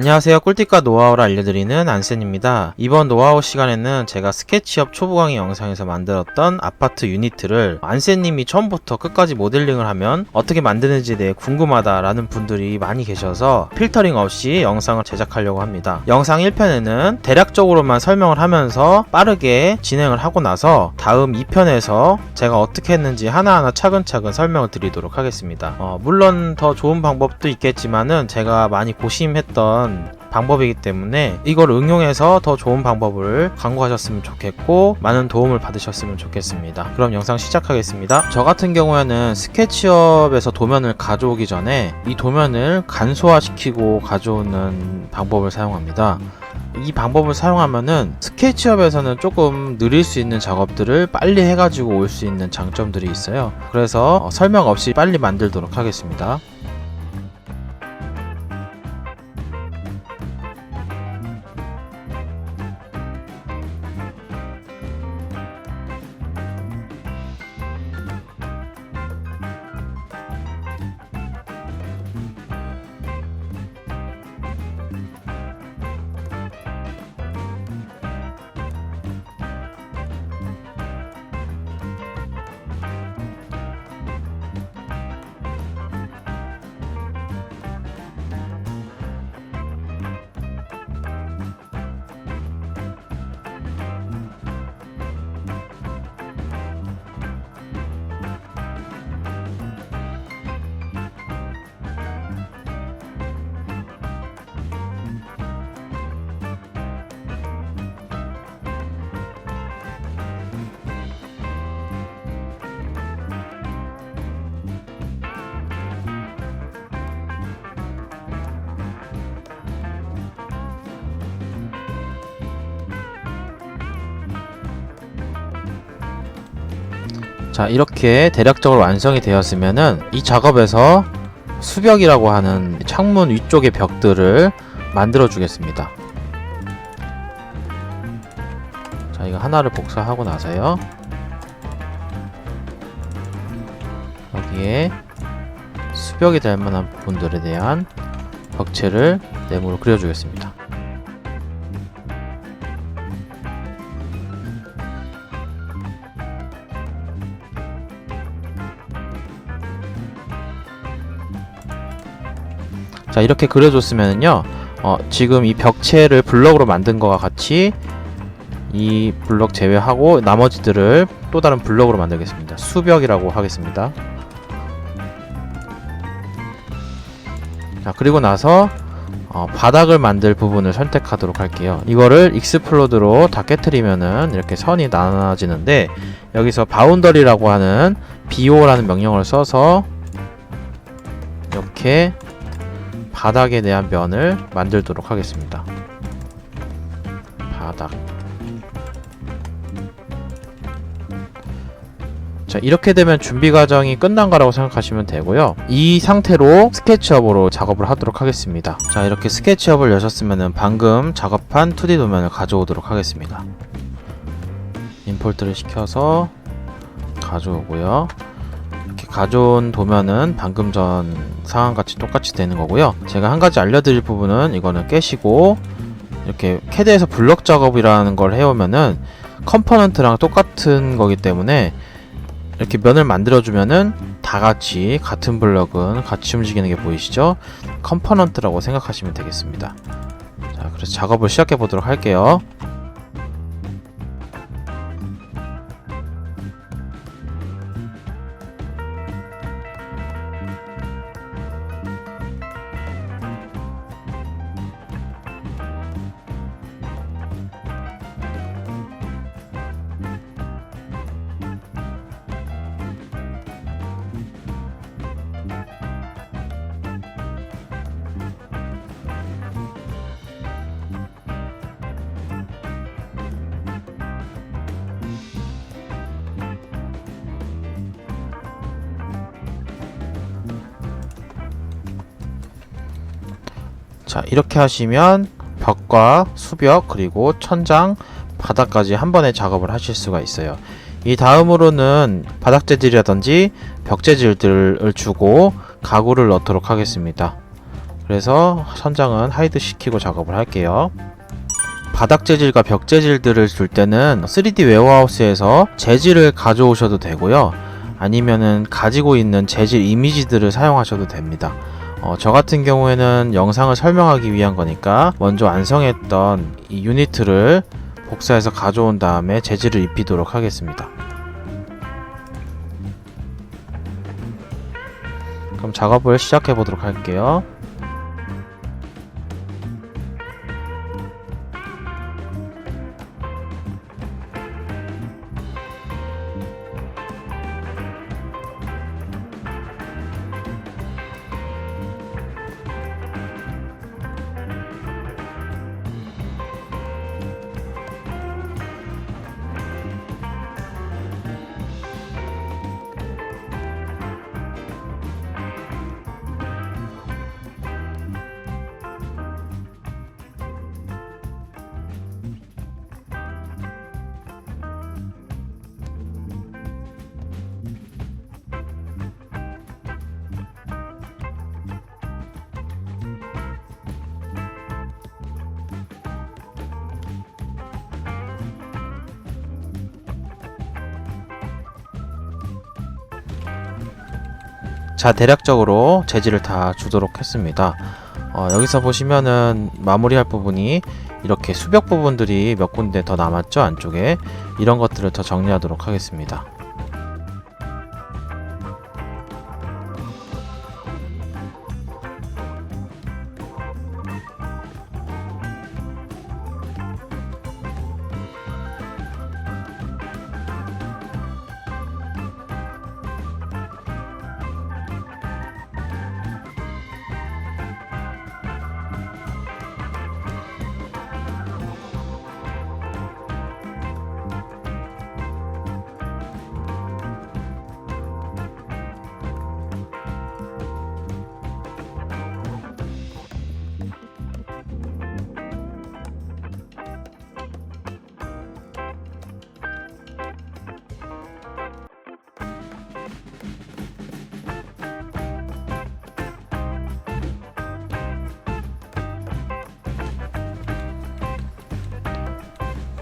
안녕하세요. 꿀팁과 노하우를 알려드리는 안센입니다. 이번 노하우 시간에는 제가 스케치업 초보 강의 영상에서 만들었던 아파트 유니트를 안센님이 처음부터 끝까지 모델링을 하면 어떻게 만드는지에 대해 궁금하다라는 분들이 많이 계셔서 필터링 없이 영상을 제작하려고 합니다. 영상 1편에는 대략적으로만 설명을 하면서 빠르게 진행을 하고 나서 다음 2편에서 제가 어떻게 했는지 하나하나 차근차근 설명을 드리도록 하겠습니다. 어, 물론 더 좋은 방법도 있겠지만은 제가 많이 고심했던 방법이기 때문에 이걸 응용해서 더 좋은 방법을 강구하셨으면 좋겠고 많은 도움을 받으셨으면 좋겠습니다. 그럼 영상 시작하겠습니다. 저 같은 경우에는 스케치업에서 도면을 가져오기 전에 이 도면을 간소화시키고 가져오는 방법을 사용합니다. 이 방법을 사용하면은 스케치업에서는 조금 느릴 수 있는 작업들을 빨리 해가지고 올 수 있는 장점들이 있어요. 그래서 어, 설명 없이 빨리 만들도록 하겠습니다. 자 이렇게 대략적으로 완성이 되었으면은 이 작업에서 수벽이라고 하는 창문 위쪽의 벽들을 만들어 주겠습니다. 자 이거 하나를 복사하고 나서요. 여기에 수벽이 될 만한 부분들에 대한 벽체를 네모로 그려주겠습니다 자 이렇게 그려줬으면은요 어, 지금 이 벽체를 블럭으로 만든 거와 같이 이 블럭 제외하고 나머지들을 또 다른 블럭으로 만들겠습니다. 수벽이라고 하겠습니다. 자 그리고 나서 어, 바닥을 만들 부분을 선택하도록 할게요. 이거를 익스플로드로 다 깨트리면은 이렇게 선이 나눠지는데 여기서 바운더리라고 하는 BO라는 명령어를 써서 이렇게 바닥에 대한 면을 만들도록 하겠습니다. 바닥. 자, 이렇게 되면 준비 과정이 끝난 거라고 생각하시면 되고요. 이 상태로 스케치업으로 작업을 하도록 하겠습니다. 자, 이렇게 스케치업을 여셨으면 방금 작업한 2D 도면을 가져오도록 하겠습니다. 임포트를 시켜서 가져오고요. 가져온 도면은 방금 전 상황같이 똑같이 되는 거고요. 제가 한 가지 알려드릴 부분은 이거는 깨시고 이렇게 캐드에서 블럭 작업이라는 걸 해오면은 컴포넌트랑 똑같은 거기 때문에 이렇게 면을 만들어주면은 다 같이 같은 블럭은 같이 움직이는 게 보이시죠? 컴포넌트라고 생각하시면 되겠습니다. 자, 그래서 작업을 시작해 보도록 할게요. 자 이렇게 하시면 벽과 수벽 그리고 천장 바닥까지 한 번에 작업을 하실 수가 있어요 이 다음으로는 바닥 재질이라든지 벽 재질들을 주고 가구를 넣도록 하겠습니다 그래서 선장은 하이드 시키고 작업을 할게요. 바닥 재질과 벽 재질들을 줄 때는 3D 웨어하우스에서 재질을 가져오셔도 되고요. 아니면은 가지고 있는 재질 이미지들을 사용하셔도 됩니다. 어, 저 같은 경우에는 영상을 설명하기 위한 거니까 먼저 완성했던 이 유니트를 복사해서 가져온 다음에 재질을 입히도록 하겠습니다. 그럼 작업을 시작해 보도록 할게요. 자 대략적으로 재질을 다 주도록 했습니다. 어, 여기서 보시면은 마무리할 부분이 이렇게 수벽 부분들이 몇 군데 더 남았죠 안쪽에? 이런 것들을 더 정리하도록 하겠습니다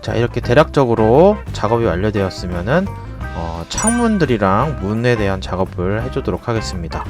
자 이렇게 대략적으로 작업이 완료되었으면은 어, 창문들이랑 문에 대한 작업을 해주도록 하겠습니다.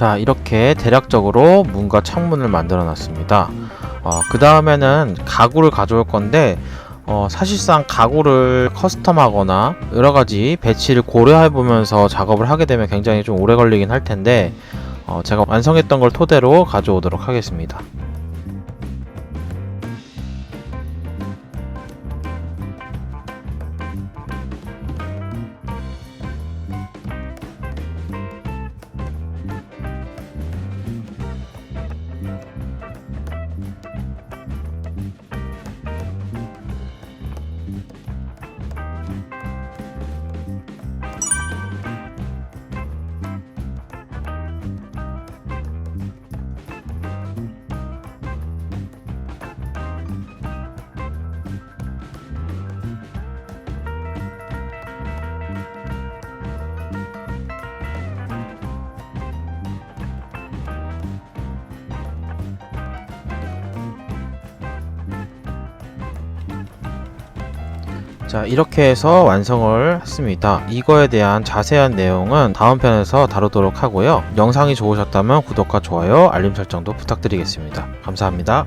자 이렇게 대략적으로 문과 창문을 만들어 놨습니다 어, 그 다음에는 가구를 가져올 건데 어, 사실상 가구를 커스텀하거나 여러 가지 배치를 고려해 보면서 작업을 하게 되면 굉장히 좀 오래 걸리긴 할 텐데 어, 제가 완성했던 걸 토대로 가져오도록 하겠습니다. 자 이렇게 해서 완성을 했습니다. 이거에 대한 자세한 내용은 다음 편에서 다루도록 하고요. 영상이 좋으셨다면 구독과 좋아요 알림 설정도 부탁드리겠습니다. 감사합니다